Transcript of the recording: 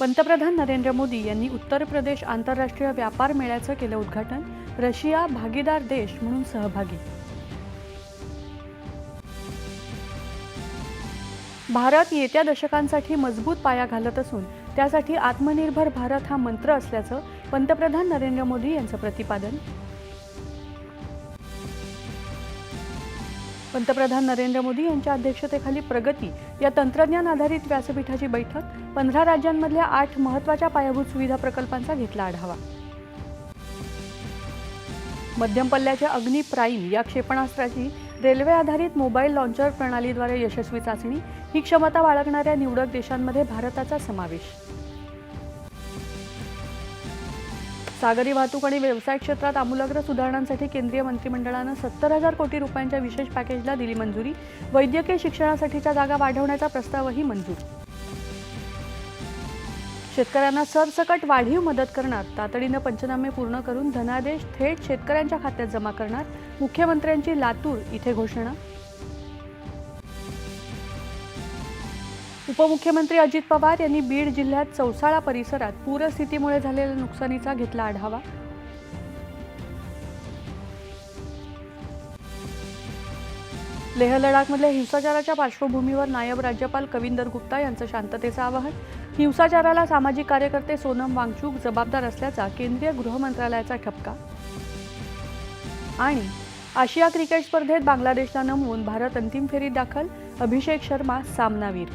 पंतप्रधान नरेंद्र मोदी यांनी उत्तर प्रदेश आंतरराष्ट्रीय व्यापार मेळ्याचं केलं उद्घाटन रशिया भागीदार देश म्हणून सहभागी. भारत येत्या दशकांसाठी मजबूत पाया घालत असून त्यासाठी आत्मनिर्भर भारत हा मंत्र असल्याचं पंतप्रधान नरेंद्र मोदी यांचं प्रतिपादन पंतप्रधान नरेंद्र मोदी यांच्या अध्यक्षतेखाली प्रगती या तंत्रज्ञान आधारित व्यासपीठाची बैठक पंधरा राज्यांमधल्या आठ महत्त्वाच्या पायाभूत सुविधा प्रकल्पांचा घेतला आढावा. मध्यम पल्ल्याच्या अग्नी प्राईम या क्षेपणास्त्राची रेल्वे आधारित मोबाईल लॉन्चर प्रणालीद्वारे यशस्वी चाचणी ही क्षमता बाळगणाऱ्या निवडक देशांमध्ये भारताचा समावेश. सागरी वाहतूक आणि व्यवसाय क्षेत्रात आमूलाग्र सुधारणांसाठी केंद्रीय मंत्रिमंडळानं सत्तर हजार कोटी रुपयांच्या विशेष पॅकेजला दिली मंजुरी. वैद्यकीय शिक्षणासाठीच्या जागा वाढवण्याचा प्रस्तावही मंजूर. शेतकऱ्यांना सरसकट वाढीव मदत करणार तातडीनं पंचनामे पूर्ण करून धनादेश थेट शेतकऱ्यांच्या खात्यात जमा करणार मुख्यमंत्र्यांची लातूर इथे घोषणा उपमुख्यमंत्री अजित पवार यांनी बीड जिल्ह्यात चौसाळा परिसरात पूरस्थितीमुळे झालेल्या नुकसानीचा घेतला आढावा. लेह लडाखमधल्या हिंसाचाराच्या पार्श्वभूमीवर नायब राज्यपाल कविंदर गुप्ता यांचं शांततेचं आवाहन. हिंसाचाराला सामाजिक कार्यकर्ते सोनम वांगचूक जबाबदार असल्याचा केंद्रीय गृह मंत्रालयाचा ठपका. आणि आशिया क्रिकेट स्पर्धेत बांगलादेशला नमवून भारत अंतिम फेरीत दाखल अभिषेक शर्मा सामनावीर